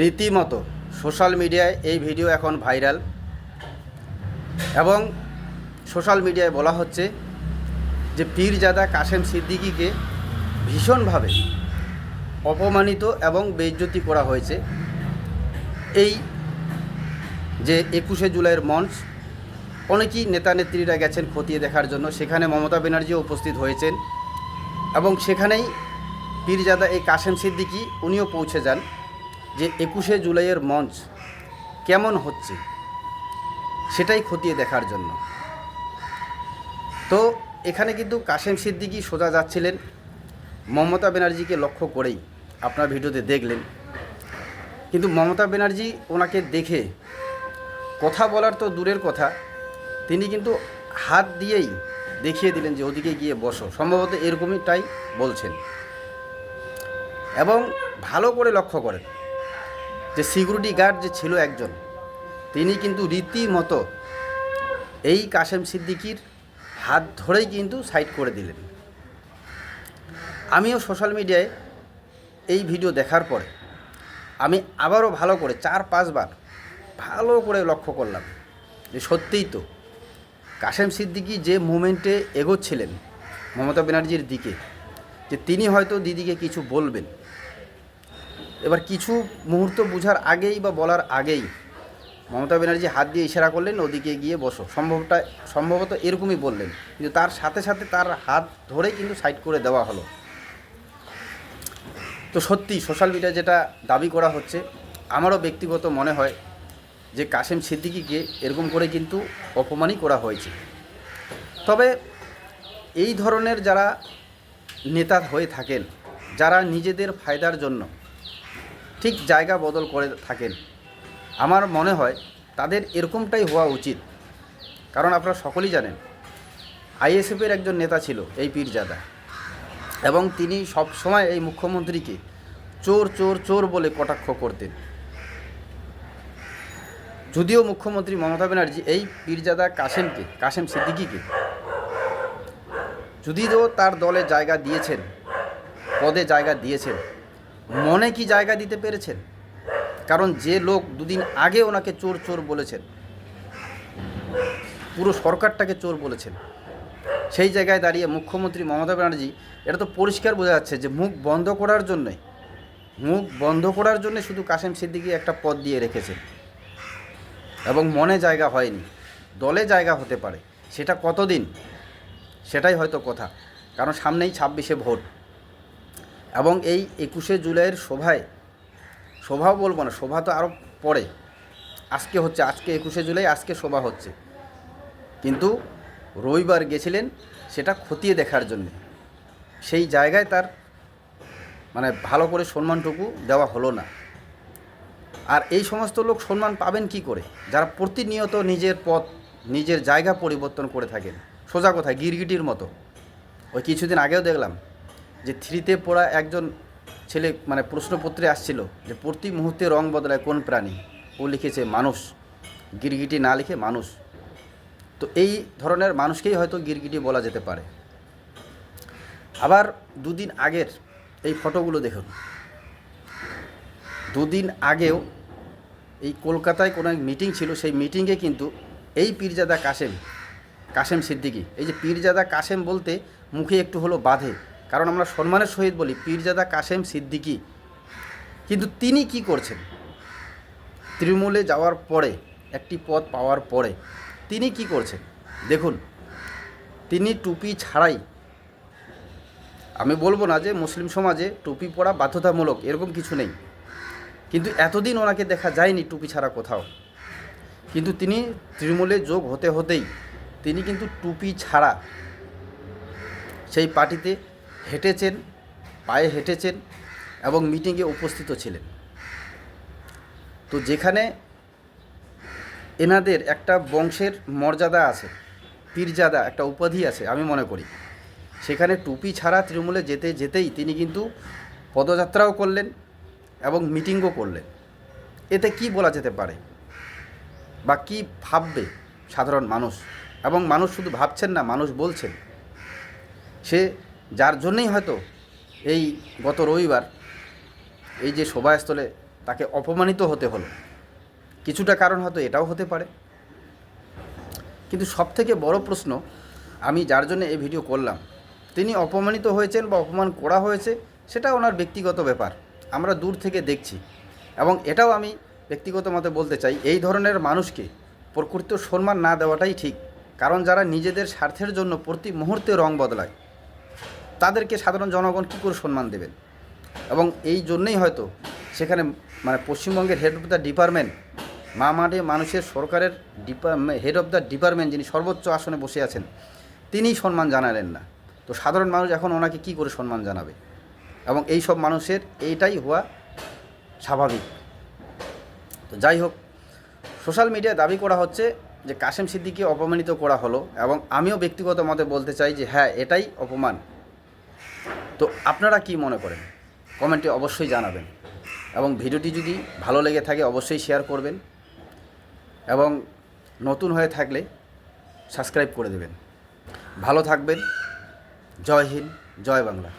রীতিমতো সোশ্যাল মিডিয়ায় এই ভিডিও এখন ভাইরাল এবং সোশ্যাল মিডিয়ায় বলা হচ্ছে যে পীরজাদা কাশেম সিদ্দিকিকে ভীষণভাবে অপমানিত এবং বেইজ্জতি করা হয়েছে। এই যে একুশে জুলাইয়ের মঞ্চ, অনেকেই নেতা নেত্রীরা গেছেন খতিয়ে দেখার জন্য। সেখানে মমতা ব্যানার্জিও উপস্থিত হয়েছেন এবং সেখানেই পীরজাদা এই কাশেম সিদ্দিকি, উনিও পৌঁছে যান। যে একুশে জুলাইয়ের মঞ্চ কেমন হচ্ছে, সেটাই খতিয়ে দেখার জন্য। তো এখানে কিন্তু কাশেম সিদ্দিকি সোজা যাচ্ছিলেন। মমতা ব্যানার্জিকে লক্ষ্য করেই আপনার ভিডিওতে দেখলেন। কিন্তু মমতা ব্যানার্জি ওনাকে দেখে কথা বলার তো দূরের কথা, তিনি কিন্তু হাত দিয়েই দেখিয়ে দিলেন যে ওদিকে গিয়ে বসো। সম্ভবত এরকমইটাই বলছেন। এবং ভালো করে লক্ষ্য করেন যে সিকিউরিটি গার্ড যে ছিল একজন, তিনি কিন্তু রীতিমতো এই কাশেম সিদ্দিকির হাত ধরেই কিন্তু সাইড করে দিলেন। আমিও সোশ্যাল মিডিয়ায় এই ভিডিও দেখার পরে আমি আবারও ভালো করে চার পাঁচবার ভালো করে লক্ষ্য করলাম যে সত্যিই তো কাশেম সিদ্দিকি যে মুমেন্টে এগোচ্ছিলেন মমতা ব্যানার্জির দিকে, যে তিনি হয়তো দিদিকে কিছু বলবেন এবার কিছু মুহূর্ত বোঝার আগেই বা বলার আগেই মমতা ব্যানার্জি হাত দিয়ে ইশারা করলেন, ওদিকে গিয়ে বসো। সম্ভবটা, সম্ভবত এরকমই বললেন, কিন্তু তার সাথে সাথে তার হাত ধরেই কিন্তু সাইড করে দেওয়া হলো। তো সত্যি সোশ্যাল মিডিয়া যেটা দাবি করা হচ্ছে, আমারও ব্যক্তিগত মনে হয় যে কাশেম সিদ্দিকিকে এরকম করে কিন্তু অপমানই করা হয়েছে। তবে এই ধরনের যারা নেতা হয়ে থাকেন, যারা নিজেদের ফায়দার জন্য ঠিক জায়গা বদল করে থাকেন। আমার মনে হয় তাদের এরকমটাই হওয়া উচিত। কারণ আপনারা সকলেই জানেন, আইএসএফের একজন নেতা ছিল এই পীরজাদা। এবং তিনি সব সময় এই মুখ্যমন্ত্রীকে চোর চোর চোর বলে কটাক্ষ করতেন। যদিও মুখ্যমন্ত্রী মমতা ব্যানার্জি এই পীরজাদা কাশেমকে কাশেম সিদ্দিকিকে, যদিও তার দলে জায়গা দিয়েছেন, পদে জায়গা দিয়েছেন মনে কি জায়গা দিতে পেরেছেন? কারণ যে লোক দুদিন আগে ওনাকে চোর চোর বলেছেন, পুরো সরকারটাকে চোর বলেছেন, সেই জায়গায় দাঁড়িয়ে মুখ্যমন্ত্রী মমতা ব্যানার্জি, এটা তো পরিষ্কার বোঝা যাচ্ছে যে মুখ বন্ধ করার জন্যে, মুখ বন্ধ করার জন্য শুধু কাশেম সিদ্দিকি একটা পদ দিয়ে রেখেছেন। এবং মনে জায়গা হয়নি, দলে জায়গা হতে পারে, সেটা কতদিন? সেটাই হয়তো কথা, কারণ সামনেই ছাব্বিশে ভোট। এবং এই একুশে জুলাইয়ের শোভায় সভাও বলব না শোভা তো আরও পরে। আজকে হচ্ছে, আজকে একুশে জুলাই, আজকে শোভা হচ্ছে। কিন্তু রবিবার গেছিলেন সেটা খতিয়ে দেখার জন্য। সেই জায়গায় তার মানে ভালো করে সম্মানটুকু দেওয়া হলো না। আর এই সমস্ত লোক সম্মান পাবেন কি করে? যারা প্রতিনিয়ত নিজের পথ, নিজের জায়গা পরিবর্তন করে থাকেন। সোজা কথা গিরগিটির মতো। ওই কিছুদিন আগেও দেখলাম যে থ্রিতে পড়া একজন ছেলে মানে প্রশ্নপত্রে আসছিল যে প্রতি মুহূর্তে রং বদলায় কোন প্রাণী? ও লিখেছে মানুষ। গিরগিটি না লিখে মানুষ। তো এই ধরনের মানুষকেই হয়তো গিরগিটি বলা যেতে পারে। আবার দুদিন আগের এই ফটোগুলো দেখুন। দুদিন আগেও এই কলকাতায় কোনো এক মিটিং ছিল, সেই মিটিংয়ে কিন্তু এই পীরজাদা কাশেম কাশেম সিদ্দিকি, এই যে পীরজাদা কাশেম বলতে মুখে একটু হলো বাধে। কারণ আমরা সম্মানের সহিত বলি, পীরজাদা কাশেম সিদ্দিকি। কিন্তু তিনি কি করছেন? তৃণমূলে যাওয়ার পরে, একটি পদ পাওয়ার পরে, তিনি কি করছেন? দেখুন, তিনি টুপি ছাড়াই, আমি বলব না যে মুসলিম সমাজে টুপি পরা বাধ্যতামূলক, এরকম কিছু নেই। কিন্তু এতদিন ওনাকে দেখা যায়নি টুপি ছাড়া কোথাও। কিন্তু তিনি তৃণমূলে যোগ হতে হতেই, তিনি কিন্তু টুপি ছাড়া সেই পার্টিতে হেঁটেছেন, পায়ে হেঁটেছেন এবং মিটিংয়ে উপস্থিত ছিলেন। তো যেখানে এনাদের একটা বংশের মর্যাদা আছে, পীরজাদা একটা উপাধি আছে, আমি মনে করি। সেখানে টুপি ছাড়া তৃণমূলে যেতে যেতেই তিনি কিন্তু পদযাত্রাও করলেন এবং মিটিংও করলেন। এতে কি বলা যেতে পারে? বা কী ভাববে সাধারণ মানুষ? এবং মানুষ শুধু ভাবছেন না, মানুষ বলছেন। সে যার জন্যই হয়তো এই গত রবিবার এই যে সভাস্থলে তাকে অপমানিত হতে হলো। কিছুটা কারণ হয়তো এটাও হতে পারে। কিন্তু সব থেকে বড় প্রশ্ন আমি যার জন্য এই ভিডিও করলাম, তিনি অপমানিত হয়েছেন বা অপমান করা হয়েছে, সেটা ওনার ব্যক্তিগত ব্যাপার। আমরা দূর থেকে দেখছি। এবং এটাও আমি ব্যক্তিগত মতে বলতে চাই, এই ধরনের মানুষকে প্রকৃত সম্মান না দেওয়াটাই ঠিক। কারণ যারা নিজেদের স্বার্থের জন্য প্রতি মুহূর্তে রং বদলায় তাদেরকে সাধারণ জনগণ কী করে সম্মান দেবেন? এবং এই জন্যেই হয়তো সেখানে মানে পশ্চিমবঙ্গের হেড অফ দ্য ডিপার্টমেন্ট মা মাঠে মানুষের সরকারের department head of the department যিনি সর্বোচ্চ আসনে বসে আছেন, তিনিই সম্মান জানালেন না। তো সাধারণ মানুষ এখন ওনাকে কী করে সম্মান জানাবে? এবং এই সব মানুষের এইটাই হওয়া স্বাভাবিক। তো যাই হোক সোশ্যাল মিডিয়ায় দাবি করা হচ্ছে যে কাশেম সিদ্দিককে অপমানিত করা হলো এবং আমিও ব্যক্তিগত মতে বলতে চাই যে হ্যাঁ এটাই অপমান। তো আপনারা কি মনে করেন? কমেন্টে অবশ্যই জানাবেন। এবং ভিডিওটি যদি ভালো লেগে থাকে, অবশ্যই শেয়ার করবেন। এবং নতুন হয়ে থাকলে সাবস্ক্রাইব করে দেবেন। ভালো থাকবেন। জয় হিন্দ, জয় বাংলা।